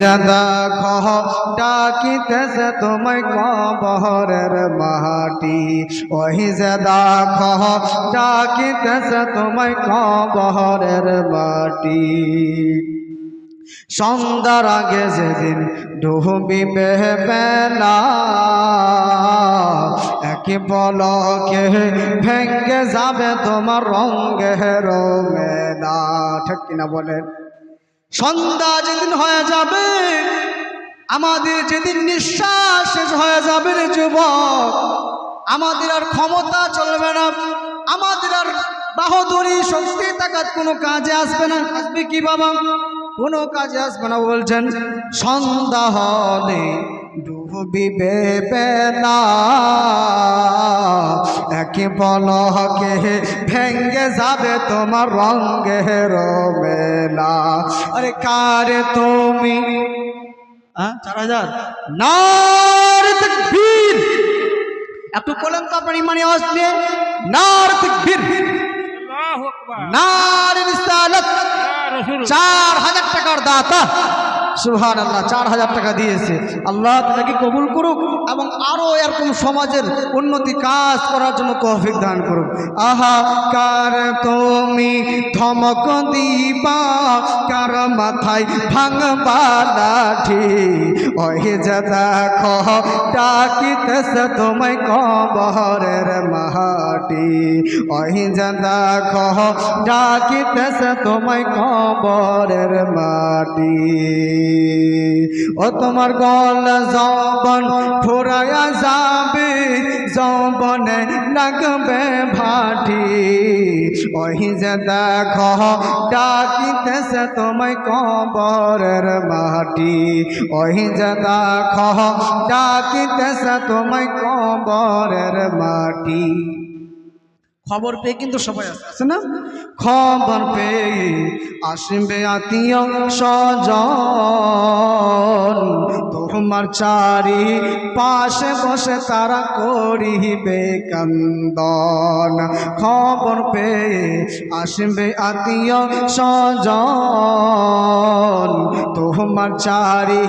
দেখো ডাকিতেছে তোমায় কবরের মাটি ওই যে দেখো ডাকিতেছে তোমায় কবরের মাটি। সন্ধ্যার আগে যেদিন ডুবিবে বেলা একে পলকে ভেঙ্গে যাবে তোমার রঙ্গের মেলা। ঠিক কিনা বলেন? সন্ধ্যা যেদিন হয়ে যাবে, আমাদের যেদিন নিঃশ্বাস শেষ হয়ে যাবে রে যুবক, আমাদের আর ক্ষমতা চলবে না, আমাদের আর বাহাদুরি, শক্তি, তাকাত কোনো কাজে আসবে না। আসবে কি বাবা? কোনো কাজে আসবে না বলছেন, সন্ধ্যা হলে ডুবিবে বেলা একে পলকে ভেঙ্গে যাবে তোমার রঙ্গের মেলা আরে কারে তুমি? হ্যাঁ চার হাজার। একটু বলেন তো আপনার ইমানি আওয়াজ নিয়ে নার তকবীর। রিসালাত। টাকার দাতা। সুহান আল্লাহ চার হাজার টাকা দিয়েছে। আল্লাহ তাকে কবুল করুক এবং আরও এরকম সমাজের উন্নতি কাজ করার জন্য তৌফিক দান করুক। আহা, কার তুমি ধমক দিবা, কার মাথায় ভাঙবা লাঠি? ওহে যে দেখো ডাকিতেছে তোমায় কবরের মাটি ওহে যে দেখো ডাকিতেছে তোমায় কবরের মাটি। ও তোমার গল জবন ফুরায়া যাবে, জবনে লাগবে ভাটি। ওহি যে দেখো, ডাকিতেছে তোমায় কবরের মাটি। ওহি যে দেখো, ডাকিতেছে তোমায় কবরের মাটি। খবর পেয়ে কিন্তু সবাই আসে আছে না? খবর পেয়ে আসবে আত্মীয় স্বজন। তোমার চারি পাশে বসে তারা করিবে কান্দন। খবর পেয়ে আসবে আত্মীয় স্বজন। তোমার চারি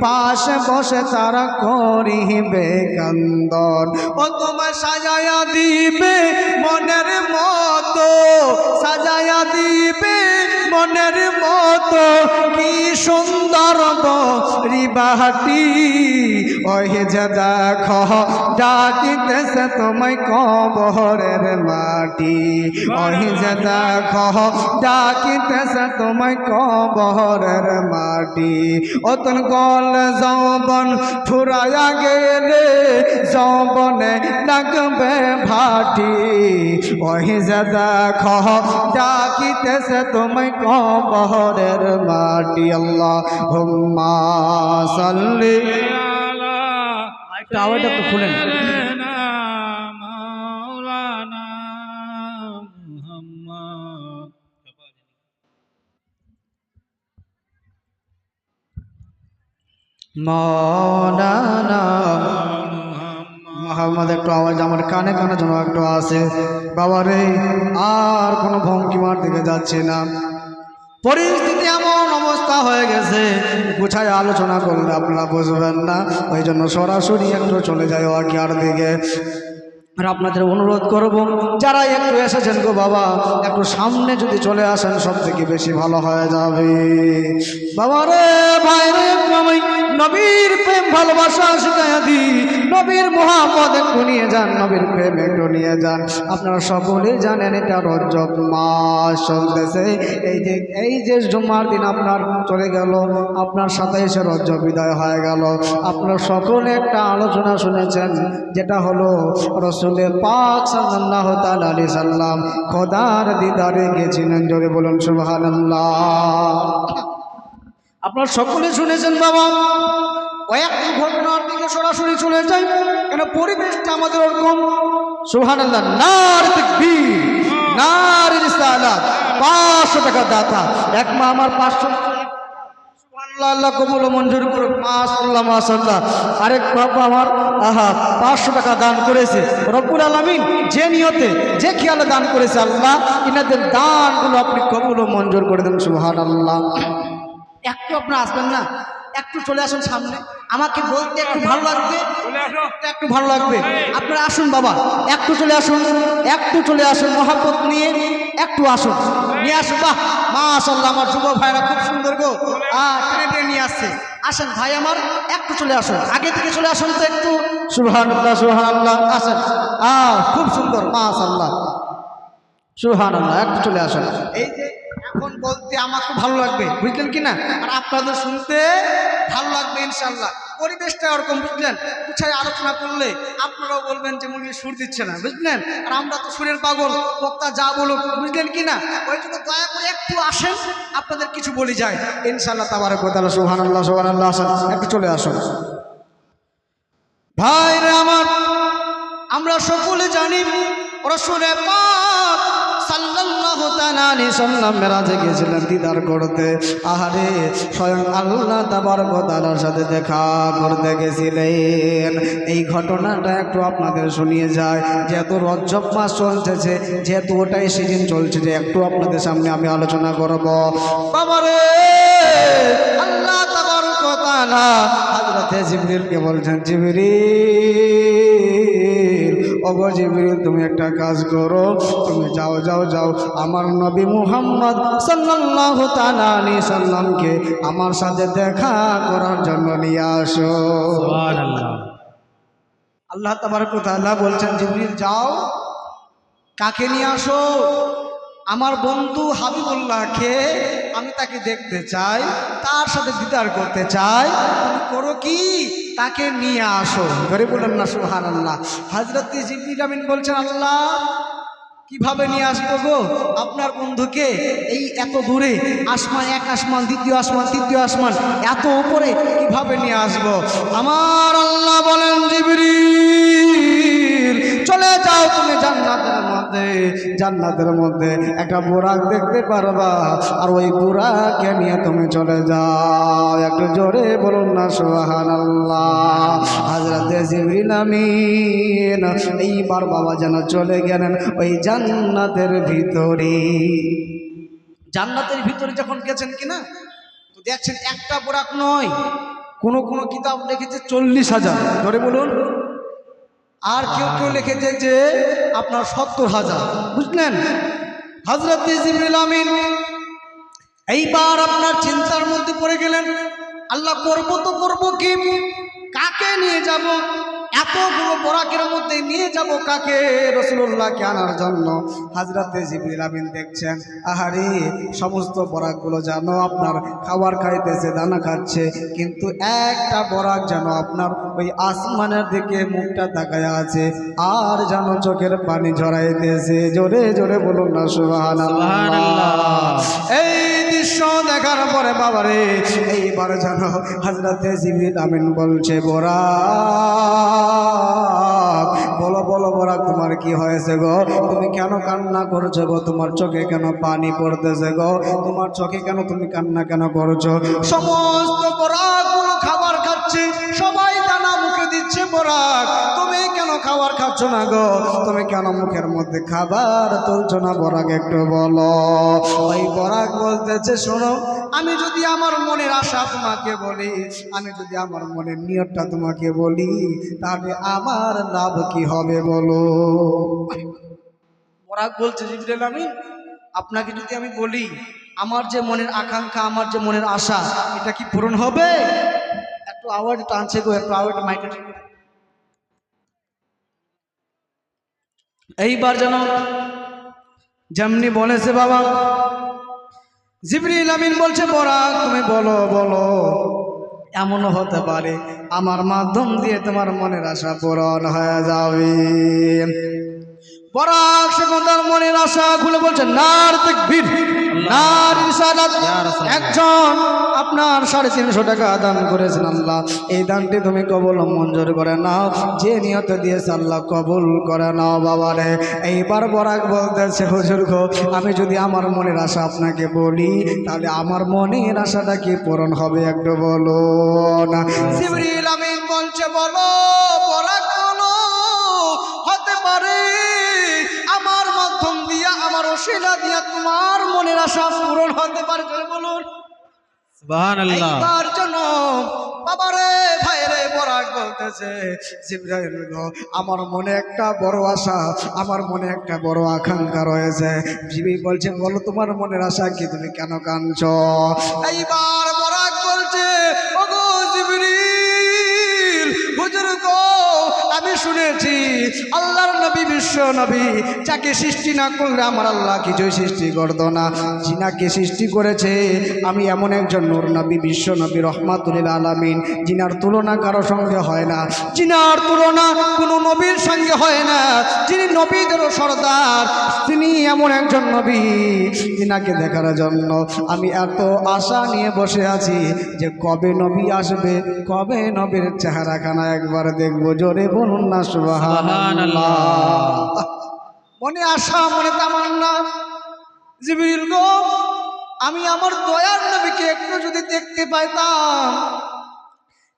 পাশে বসে তারা করিবে কান্দন। ও তোমার সাজায়া দিবে মনের মতো সাজায়া দিবে। মনের মতো, কি সুন্দর রিবাহাটি ওহে যে দেখো ডাকিতেছে তোমায় কবরের মাটি। ওহে যে দেখো ডাকিতেছে তোমায় কবরের মাটি। অতন গল যৌবন ফুরায়া গেলে, যৌবনে লাগবে ভাটি। ওহে যে দেখো ডাকিতেছে তোমায় কবরের মাটি আল্লাহ হুম্মা সাল্লি আলা একটু আওয়াজটা একটু খুলেন। মুহাম্মদ। মৌলানা মোহাম্মদ। একটু আওয়াজ আমার কানে কানে যেন একটু আসে। বাবা রে আর কোনো ভঙ্কিমার দিকে যাচ্ছে না। পরিস্থিতি এমন অবস্থা হয়ে গেছে, গুছায় আলোচনা করলে আপনারা বুঝবেন না। ওই জন্য সরাসরি একটু চলে যায় ওয়াকিয়ার দিকে। আর আপনাদের অনুরোধ করব, যারা একটু এসেছেন গো বাবা, একটু সামনে যদি চলে আসেন সব থেকে বেশি ভালো হয়ে যাবে। বাবা রে, ভাই রে নবীর প্রেম ভালোবাসা শিখাইয়া দি নবীর মোহাম্মদ একটু নিয়ে যান, নবীর প্রেম একটু নিয়ে যান। আপনারা সকলেই জানেন এটা রজব মাস চলতেছে। এই যে এই যে জুম্মার দিন আপনার চলে গেল, আপনার এসে রজব বিদায় হয়ে গেল। আপনারা সকলে একটা আলোচনা শুনেছেন, যেটা হলো রসুলে পাক সাল্লাহ তাল আলি সাল্লাম খোদার দিদারে গেছিলেন। জোরে বলুন সুবাহান আপনারা সকলে শুনেছেন বাবা। কয়েকটি ঘটনার দিকে সরাসরি চলে যাই, কেন পরিবেশটা আমাদের ওরকম? সুহান আল্লাহ নার তাকবীর নার রিসালাত পাঁচশো টাকা দাতা। এক মা আমার পাঁচশো আল্লাহ আল্লাহ আরেক আমার, আহা, পাঁচশো টাকা দান করেছে। যে নিয়তে, যে খেয়ালে দান করেছে আল্লাহ, ইনাদের দানগুলো আপনি কবুল মঞ্জুর করে দেন সুহান আল্লাহ একটু আপনার আসবেন না একটু চলে আসুন সামনে। আমাকে বলতে একটু ভালো লাগবে একটু ভালো লাগবে। আপনারা আসুন বাবা একটু চলে আসুন একটু চলে আসুন মহাব্বত নিয়ে একটু আসুন। নিয়ে আসুন বাহ মাশাল্লাহ আমার যুব ভাইরা খুব সুন্দর গো। টেনে টেনে নিয়ে আসছে। আসেন ভাই আমার একটু চলে আসুন। আগে থেকে চলে আসুন তো একটু। সুবহানাল্লাহ সুবহানাল্লাহ আসেন। আহ খুব সুন্দর মাশাল্লাহ একটু চলে আসুন। এই যে এখন বলতে আমার খুব ভালো লাগবে, বুঝলেন কি না? আর আপনাদের শুনতে ভালো লাগবে ইনশাল্লাহ পরিবেশটা ওরকম, বুঝলেন? গুছায় আলোচনা করলে আপনারাও বলবেন যে মুরগি সুর দিচ্ছে না, বুঝলেন? আর আমরা তো সুরের পাগল, বক্তা যা বলুক, বুঝলেন কি না? ওই জন্য দয়া করে একটু আসেন, আপনাদের কিছু বলি যায়। ইনশাল্লাহ তাবার কোথাও সোহান আল্লাহ সোহান আল্লাহ আসেন, একটু চলে আসুন। ভাই রে আমার, আমরা সকলে জানি রসুলে পাক সাল্লাল্লাহু তাআলা আলাইহি সাল্লাম মেরাজে গিয়েছিলেন দিদার করতে। আহারে, স্বয়ং আল্লাহ সাথে দেখা করতে গেছিলেন। এই ঘটনাটা একটু আপনাদের শুনিয়ে যায়। যেহেতু রজব মাস চলতেছে, যেহেতু ওটাই সিজন চলছে, যে একটু আপনাদের সামনে আমি আলোচনা করব। বাবারে, আল্লাহ তাবারক তাআলা হযরতে জিবরিলকে বলছেন, জিবরিল! ওগো জিবরিল তুমি একটা কাজ করো তুমি যাও যাও যাও। আমার নবী মুহাম্মদ সাল্লাল্লাহু তাআলা আলাইহি সাল্লামকে আমার সাথে দেখা করার জন্য নিয়ে আসো। আল্লাহ তাবারক ওয়া তাআলা বলছেন জিবরিল যাও। কাকে নিয়ে আসো? আমার বন্ধু হাবিবুল্লাহকে আমি তাকে দেখতে চাই, তার সাথে দিদার করতে চাই, তুমি করো কি? তাকে নিয়ে আসো। ধরে বললেন না সুহান আল্লাহ হাজরত আমিন বলছেন, আল্লাহ, কীভাবে নিয়ে আসব গো? আপনার বন্ধুকে এই এত দূরে, আসমান এক আসমান, দ্বিতীয় আসমান, তৃতীয় আসমান, এত উপরে কীভাবে নিয়ে আসব? আমার আল্লাহ বলেন, জিবরিল, চলে যাও তুমি জান্নাতের মধ্যে জান্নাতের মধ্যে একটা বোরাক দেখতে পারবা আর ওই বোরাকে নিয়ে তুমি চলে যাও। একটু জোরে বলুন না সোহান আল্লাহ হাজরাতে এইবার বাবা যেন চলে গেলেন ওই জান্নাতের ভিতরে। জান্নাতের ভিতরে যখন গেছেন কিনা, তো দেখছেন একটা বোরাক নয়, কোন কোন কিতাব লিখেছে চল্লিশ হাজার। ধরে বলুন। আর কেউ কেউ লিখেছে যে আপনার সত্তর হাজার। বুঝলেন? হজরত জিবরিল আমিন এইবার আপনার চিন্তার মধ্যে পড়ে গেলেন আল্লাহ করব তো করব কি? কাকে নিয়ে যাব? এতগুলো বরাকের মধ্যে নিয়ে যাব কাকে? রসুল্লাহকে আনার জন্য। হাজরাতে জিবরিল আমিন দেখছেন আহারে সমস্ত বরাকগুলো যেন আপনার খাবার খাইতেছে দানা খাচ্ছে কিন্তু একটা বরাক যেন আপনার ওই আসমানের দিকে মুখটা তাকায় আছে আর যেন চোখের পানি ঝরাইতেছে। জোরে জোরে বলুন না সুবহান এই দৃশ্য দেখার পরে বাবারে, এইবার যেন হাজরাতে জিবরিল আমিন বলছে, বরা, বলো বলো, বরা, তোমার কি হয়েছে গো? তুমি কেন কান্না করছ গো? তোমার চোখে কেন পানি পড়তেছে গো? তোমার চোখে কেন তুমি কান্না কেন করছ? সমস্ত বরাকগুলো খাবার খাচ্ছে, সবাই দানা মুখে দিচ্ছে বরাক খাবার খাচ্ছ না গো। তুমি কেন মুখের মধ্যে খাবার তুলছো না? বরাক একটু বলো। ওই বরাক বলতেছে, শোনো, আমি যদি আমার মনের আশা তোমাকে বলি, আমি যদি আমার মনের নিয়তটা তোমাকে বলি, তাহলে আমার লাভ কি হবে বলো? বরাক বলছে, জিবরাইল আমি আপনাকে যদি আমি বলি, আমার যে মনের আকাঙ্ক্ষা, আমার যে মনের আশা, এটা কি পূরণ হবে? একটু আওয়াজ টানছে গো, একটু আওয়াজ মাইকে ঠিক করে। এইবার যেন যেমনি বলেছে বাবা, জিবরিল আমিন বলছে বরাক তুমি বলো বলো। এমনও হতে পারে, আমার মাধ্যম দিয়ে তোমার মনের আশা পূরণ হয়ে যাবে। বরাক সে তার মনের আশা খুলে বলছে, নার তকবীর। নার ইরশাদাত একজন আপনার সাড়ে তিনশো টাকা দান করেছেন আল্লাহ। এই দানটি তুমি কবল মঞ্জুর করে নাও। যে নিয়ত দিয়েছে আল্লাহ কবুল করে নাও বাবারে। এইবার বরাক বলতেছে হুজুর গো আমি যদি আমার মনের আশা আপনাকে বলি তাহলে আমার মনের আশাটা কি পূরণ হবে একটু বলো না বলছে বলো বলো। সেটা দিয়া তোমার মনের আশা পূরণ হতে পারে বলুন। বলতেছে আমার মনে একটা বড় আশা আমার মনে একটা বড় আকাঙ্ক্ষা রয়েছে। জিবি বলছে বলো তোমার মনের আশা কি তুমি কেন কানছ এইবার বরাক বলছে শুনেছি, আল্লাহর নবী, বিশ্ব নবী, যাকে সৃষ্টি না করলে আমার আল্লাহ কিছুই সৃষ্টি করতো না। জিনাকে সৃষ্টি করেছে, আমি এমন একজন নূর নবী, বিশ্ব নবী রহমাতুল আলামিন জিনার তুলনা কারও সঙ্গে হয় না। জিনার তুলনা কোনো নবীর সঙ্গে হয় না। যিনি নবীদেরও সর্দার, তিনি এমন একজন নবী জিনাকে দেখার জন্য আমি এত আশা নিয়ে বসে আছি যে কবে নবী আসবে, কবে নবীর চেহারাখানা একবার দেখব। জোরে বলুন না মনে আশা, মনে তামান্না। জিবিরিল গো, আমি আমার দয়ার নবীকে একটু যদি দেখতে পাইতাম।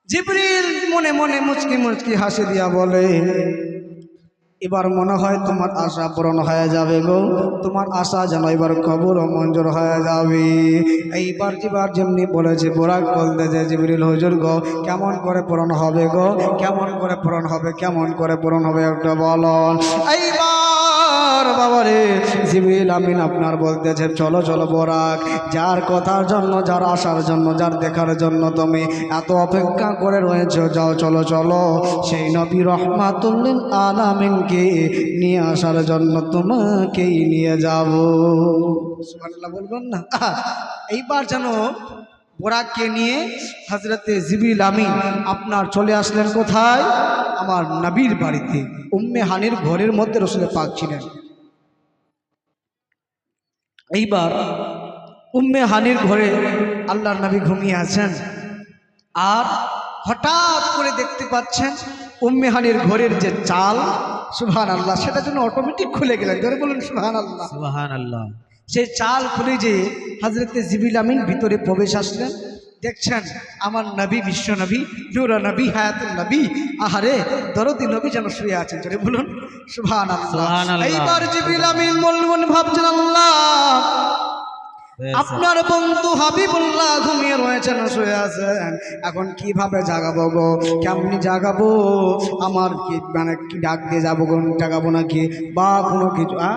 জিবরিল মনে মনে মুচকি মুচকি হাসি দিয়া বলে এবার মনে হয় তোমার আশা পূরণ হয়ে যাবে গো। তোমার আশা যেন এবার কবর মঞ্জুর হয়ে যাবে। এইবার যেবার যেমনি বলেছে বোরাক, বলতে যে জিবরিল, হুজুর গো, কেমন করে পূরণ হবে গো? কেমন করে পূরণ হবে? কেমন করে পূরণ হবে একটা বলন এইবার বাবারে, জিবরিল আমিন আপনার বলতেছে, চলো চলো বোরাক, যার কথার জন্য, যার আসার জন্য, যার দেখার জন্য তুমি এত অপেক্ষা করে রয়েছো, যাও, চলো চলো। সেই নবী রহমাতুল্লিন আলামিনকে নিয়ে আসার জন্য তোমাকেই নিয়ে যাব। বলবেন না। এইবার যেন বোরাককে নিয়ে হজরতে জিবিল আমিন আপনার চলে আসলেন কোথায়? আমার নবীর বাড়িতে, উম্মে হানির ঘরের মধ্যে রসুলে পাক ছিলেন। এইবার উম্মে হানির ঘরে আল্লাহর নবী ঘুমিয়ে আছেন। আর হঠাৎ করে দেখতে পাচ্ছেন উম্মে হানির ঘরের যে চাল সুহান আল্লাহ সেটা জন্য অটোমেটিক খুলে গেলেন ধরে বলুন সুহান আল্লাহ সুহান আল্লাহ সেই চাল খুলে যে হাজরতে জিবিল আমিন ভিতরে প্রবেশ আসলেন। দেখছেন আমার নবী বিশ্ব নবী নুরা নবী হায়াতুল নবী আহারে দরদি নবী যেন শুয়ে আছেন জোরে বলুন। এইবার জিবিল আমিন বলবেন ভাবছেন আল্লাহ আপনার বন্ধু হাবিবুল্লাহ ঘুমিয়ে রয়েছেন শুয়ে আছেন এখন কীভাবে জাগাবো গো কেমনি জাগাবো আমার কি মানে কি ডাক দিয়ে যাব গো জাগাবো নাকি বা কোনো কিছু আ?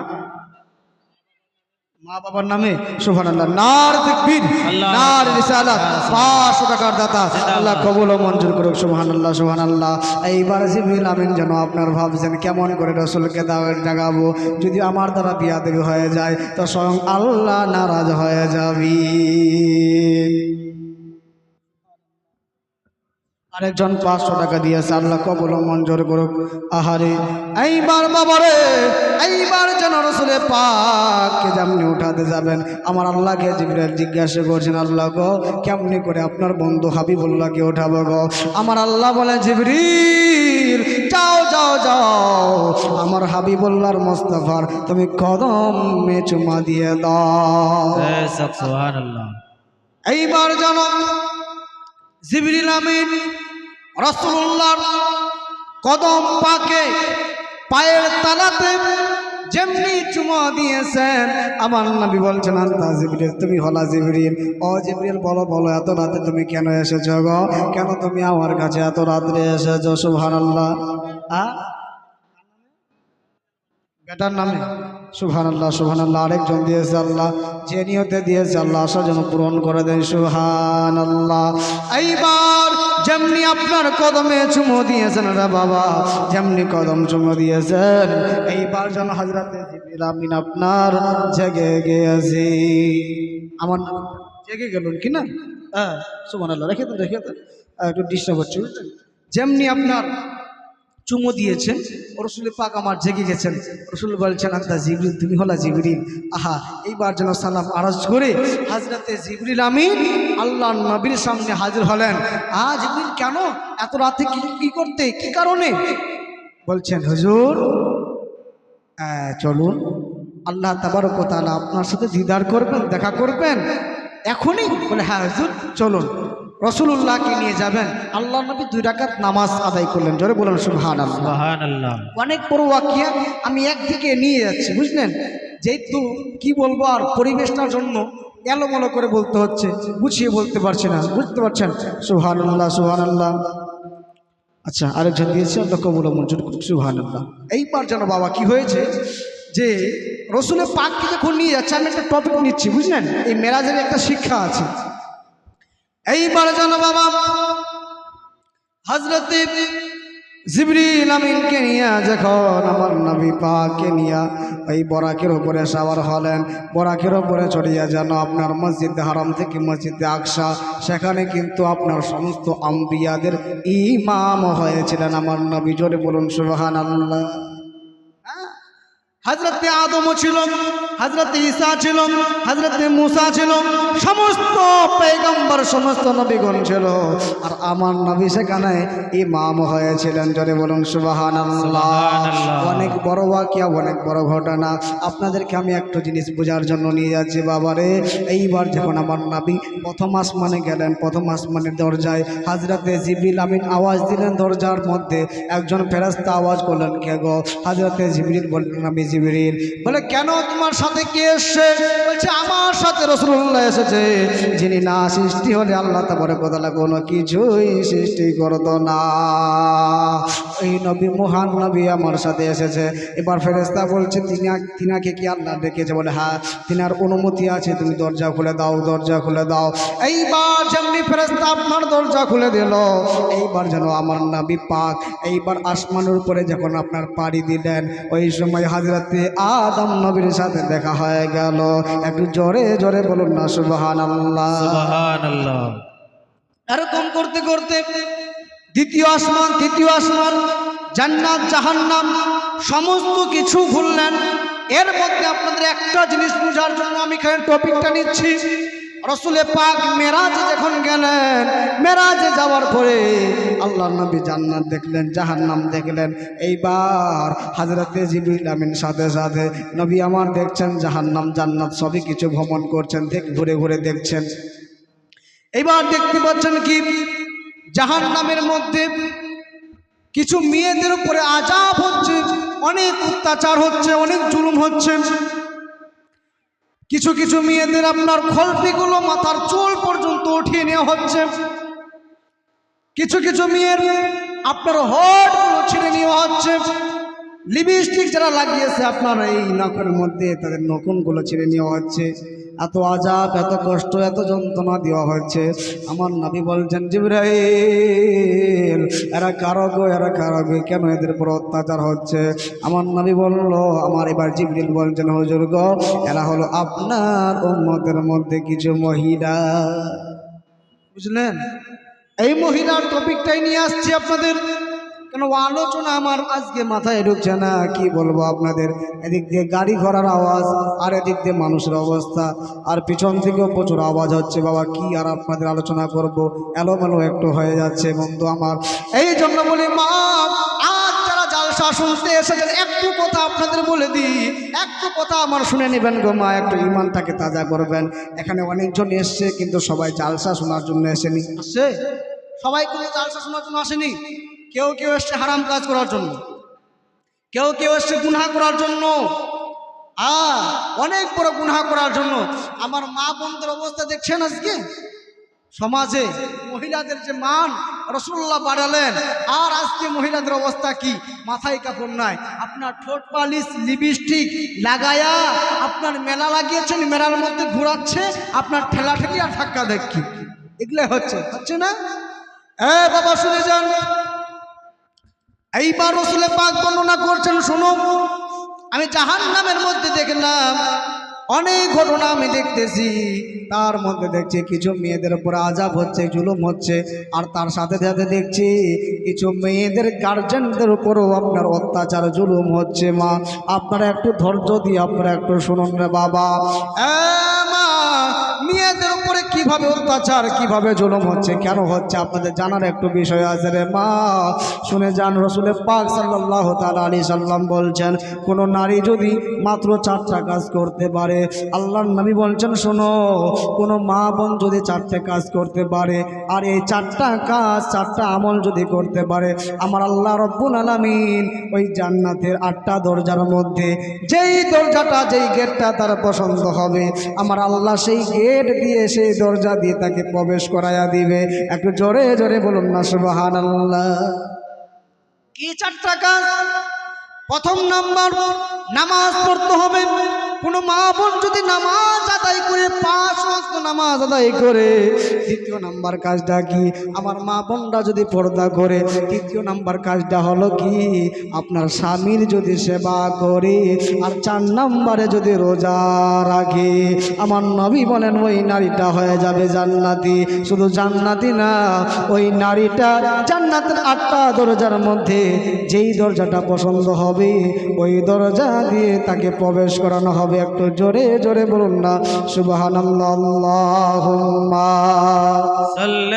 মা বাবার নামে সুবহান আল্লাহ নার তাকবীর আল্লাহ। নার রিসালাত। 500 টাকার দাতা। আল্লাহ কবুল ও মঞ্জুর করুক। সুবহানাল্লাহ সুবহানাল্লাহ। এইবার জিবরিল আমিন যেন আপনার ভাবছেন কেমন করে রসুলকে দাওয়াত জাগাবো? যদি আমার দ্বারা বিয়া দেবী হয়ে যায় তো স্বয়ং আল্লাহ নারাজ হয়ে যাবি। আরেকজন পাঁচশো টাকা দিয়েছে। আল্লাহ কবল মঞ্জুর করুক। আহারে এইবার বাবারে এইবার যেন রসুলে পাককে যেমনি উঠাতে যাবেন। আমার আল্লাহকে জিবরাইল জিজ্ঞাসা করছেন আল্লাহ গো কেমনি করে আপনার বন্ধু হাবিবুল্লাহকে ওঠাবো গো? আমার আল্লাহ বলে জিবরিল যাও যাও যাও। আমার হাবিবুল্লাহর মোস্তফার তুমি কদম মে চুমা দিয়ে দাও। এইবার যেন জিবরিল আমিন রসুল্লাহর কদম পাকে পায়ের তালাতে যেমনি চুমা দিয়েছেন, আমার নবী বলছেন, আন্তা জিবরিল, তুমি হলা জিবরিল। ও জিবরিল, বলো বলো, এত রাতে তুমি কেন এসেছ গো? কেন তুমি আমার কাছে এত রাত্রে এসেছ? সুহান আল্লাহ আ? বেটার নামে। সুহান আল্লাহ সুহান আল্লাহ আরেকজন দিয়েছে আল্লাহ। যে নিয়তে দিয়েছে আল্লাহ, আশা যেন পূরণ করে দেন সুহান আল্লাহ এইবার যেমনি আপনার কদমে চুমো দিয়েছেন রে বাবা, যেমনি কদম চুমো দিয়েছেন, এইবার যেন হাজরাতে আমিন আপনার জেগে গিয়েছি। আমার নাম জেগে গেলুন কি না? হ্যাঁ সুহান আল্লাহ রেখে দেন রেখে দেন। একটু ডিস্টার্ব হচ্ছে যেমনি আপনার চুমো দিয়েছেন। রসুল পাক আমার জেগে গেছেন। রসুল বলছেন, আন্তা জিবরিল, তুমি হলা জিবরিল। আহা, এইবার যেন সালাম আরজ করে হাজরাতে জিবরিল আমি আল্লাহ নবীর সামনে হাজির হলেন। আ, জিবরিল, কেন? এত রাতে কি করতে? কি কারণে? বলছেন, হজুর চলুন। আল্লাহ তাবারক ও তাআলা আপনার সাথে দিদার করবেন, দেখা করবেন। এখনই? বলে হ্যাঁ হুজুর, চলুন। রসুল্লাহকে নিয়ে যাবেন। আল্লাহ নবী দুই রাকাত নামাজ আদায় করলেন। জোরে বলুন সুহান আল্লাহ আল্লাহ অনেক বড় ওয়াকিয়া আমি একদিকে নিয়ে যাচ্ছি বুঝলেন? যেহেতু কি বলব আর পরিবেশটার জন্য এলোমেলো করে বলতে হচ্ছে গুছিয়ে বলতে পারছি না বুঝতে পারছেন? সুহান আল্লাহ সুহান আল্লাহ আচ্ছা আরেকজন দিয়েছে আল্লাহ কবুল মঞ্জুর করুক সুবহানাল্লাহ। এইবার যেন বাবা কি হয়েছে যে রসুলের পাককে যখন নিয়ে যাচ্ছে আমি একটা টপিক নিচ্ছি বুঝলেন? এই মেরাজের একটা শিক্ষা আছে। এইবার যেন বাবা হজরতে আমার নবী এই বরাকের উপরে সাওয়ার হলেন, বরাকের উপরে চড়িয়া যেন আপনার মসজিদ হারাম থেকে মসজিদ আকসা, সেখানে কিন্তু আপনার সমস্ত আম্বিয়াদের ইমাম হয়েছিলেন। আমার নবী জোরে বলুন সুবাহান আল্লাহ হাজরতে আদমও ছিল হাজরতে ঈসা ছিল হাজরতে মুসা ছিল সমস্ত পেগম্বর সমস্ত নবীগণ ছিল। আর আমার নবী সেখানে ইমাম হয়েছিলেন জোরে বলুন সুবাহান। অনেক বড় বাকিয়া অনেক বড় ঘটনা। আপনাদেরকে আমি একটু জিনিস বোঝার জন্য নিয়ে যাচ্ছি বাবারে এইবার যখন আমার নাবি প্রথম আসমানে গেলেন প্রথম আসমানের দরজায় হাজরাতে জিবিল আমিন আওয়াজ দিলেন দরজার মধ্যে। একজন ফেরাস্তা আওয়াজ করলেন কে গো? হাজরাতে জিবরিল বললেন আমি জিবরিল। বলে, কেন তোমার সাথে কে এসছে? বলছে, আমার সাথে রসুল্লাহ এসেছে, যিনি না সৃষ্টি হলে আল্লাহ তারপরে কোথাও কোনো কিছুই সৃষ্টি করতো না। এই নবী, মহান নবী আমার সাথে এসেছে। এবার ফেরেস্তা বলছে, তিনি, তিনাকে কি আল্লাহ ডেকেছে? বলে হ্যাঁ তিনার অনুমতি আছে, তুমি দরজা খুলে দাও, দরজা খুলে দাও। এইবার যেমনি ফেরেস্তা আপনার দরজা খুলে দিল, এইবার যেন আমার নবী পাক, এইবার আসমানের উপরে যখন আপনার পাড়ি দিলেন, ওই সময় হাজরাতে আদম নবীর সাথে দেখা হয়ে গেল। একটু জোরে জোরে বলুন না সুবহান আল্লাহ এরকম করতে করতে দ্বিতীয় আসমান তৃতীয় আসমান জান্নাত জাহান্নাম সমস্ত কিছু ভুললেন। এর মধ্যে আপনাদের একটা জিনিস বোঝার জন্য আমি এখানে টপিকটা নিচ্ছি। রসুলে পাক মেরাজে যখন গেলেন, মেরাজে যাওয়ার পরে আল্লাহ নবী জান্নাত দেখলেন, জাহান্নাম দেখলেন। এইবার হাজরতে জিবরিল আমিন সাথে সাথে নবী আমার দেখছেন, জাহান্নাম, জান্নাত সবই কিছু ভ্রমণ করছেন, দেখ, ঘুরে ঘুরে দেখছেন। এইবার দেখতে পাচ্ছেন কি? জাহান নামের মধ্যে কিছু মেয়েদের উপরে আজাব হচ্ছে, অনেক অত্যাচার হচ্ছে, অনেক জুলুম হচ্ছে। কিছু কিছু মেয়েদের আপনার খলপিগুলো মাথার চুল পর্যন্ত উঠিয়ে নেওয়া হচ্ছে। কিছু কিছু মেয়ের আপনার হটগুলো ছিঁড়ে নেওয়া হচ্ছে। লিপস্টিক যারা লাগিয়েছে আপনার এই নখের মধ্যে, তাদের নখনগুলো ছিঁড়ে নেওয়া হচ্ছে। এত আজাব, এত কষ্ট, এত যন্ত্রণা দেওয়া হচ্ছে আমার নাবি বলছেন, জিব্রাইল, এরা কারও গো, এরা কারও গো, কেন এদের উপর অত্যাচার হচ্ছে? আমার নাবি বলল, আমার এবার জিবরিল বলছেন, হুজুর গো, এরা হলো আপনার উম্মতের মধ্যে কিছু মহিলা। বুঝলেন? এই মহিলার টপিকটাই নিয়ে আসছি আপনাদের। কেন আলোচনা আমার আজকে মাথায় ঢুকছে না? কি বলব আপনাদের? এদিক দিয়ে গাড়ি ঘোড়ার আওয়াজ, আর এদিক দিয়ে মানুষের অবস্থা। আর পিছন থেকেও প্রচুর আওয়াজ হচ্ছে। বাবা, কি আর আপনাদের আলোচনা করব? এলোমেলো একটু হয়ে যাচ্ছে বন্ধু আমার। এই জন্য বলি, মা, আজ যারা জালসা শুনতে এসেছেন, একটু কথা আপনাদের বলে দিই। একটু কথা আমার শুনে নেবেন গো মা, একটু ইমানটাকে তাজা করবেন। এখানে অনেকজন এসছে, কিন্তু সবাই জালসা শোনার জন্য এসেনি। আসছে সবাই কিন্তু জালসা শোনার জন্য আসেনি? কেউ কেউ এসছে হারাম কাজ করার জন্য। কেউ কেউ এসছে গুনহা করার জন্য। আ অনেক বড় গুনহা করার জন্য। আমার মা বোনদের অবস্থা দেখছেন আজকে? সমাজে মহিলাদের যে মান রসুল্লাহ বাড়ালেন, আর আজকে মহিলাদের অবস্থা কি? মাথায় কাপড় নাই। আপনার ঠোঁট পালিশ, লিপস্টিক লাগায়া আপনার মেলা লাগিয়েছেন, মেলার মধ্যে ঘোরাচ্ছে, আপনার ঠেলা আর ধাক্কা দেখি এগুলো হচ্ছে হচ্ছে না? এ বাবা, শুনে যান। এইবার রসুলে পাক বর্ণনা করছেন, শোনো। আমি জাহান নামের মধ্যে দেখলাম অনেক ঘটনা আমি দেখতেছি। তার মধ্যে দেখছি কিছু মেয়েদের উপর আজাব হচ্ছে, জুলুম হচ্ছে। আর তার সাথে সাথে দেখছি কিছু মেয়েদের গার্জেনদের উপরও আপনার অত্যাচার, জুলুম হচ্ছে, মা। আপনারা একটু ধৈর্য দিয়ে আপনারা একটু শুনুন রে বাবা। কীভাবে অত্যাচার, কীভাবে জুলুম হচ্ছে, কেন হচ্ছে, আপনাদের জানার একটু বিষয় আছে রে মা। শুনে যান, রসুলে পাক সাল্লাহ তাল আলী সাল্লাম বলছেন, কোনো নারী যদি মাত্র চারটা কাজ করতে পারে, আল্লাহর নবী বলছেন, শোনো, কোনো মা বোন যদি চারটে কাজ করতে পারে, আর এই চারটা কাজ, চারটা আমল যদি করতে পারে, আমার আল্লাহ রব্বুল আলামিন ওই জান্নাতের আটটা দরজার মধ্যে যেই দরজাটা, যেই গেটটা তার পছন্দ হবে, আমার আল্লাহ সেই গেট দিয়ে সেই দরজা দিয়ে তাকে প্রবেশ করাইয়া দিবে। একটু জোরে জোরে বলুন না সুবাহান আল্লাহ কি চারটা কাজ প্রথম নাম্বার, নামাজ পড়তে হবে। কোনো মা বোন যদি নামাজ আদায় করে পাঁচ ওয়াক্ত নামাজ আদায় করে, দ্বিতীয় নাম্বার কাজটা কি? আমার মা বোনরা যদি পর্দা করে, তৃতীয় নাম্বার কাজটা হলো কি? আপনার স্বামীর যদি সেবা করে, আর চার নাম্বারে যদি রোজা রাখে, আমার নবী বলেন, ওই নারীটা হয়ে যাবে জান্নাতি। শুধু জান্নাতি না, ওই নারীটা জান্নাতের আটটা দরজার মধ্যে যেই দরজাটা পছন্দ হবে, ওই দরজা দিয়ে তাকে প্রবেশ করানো হবে। একটু জোরে জোরে বলুন না সুবাহ صل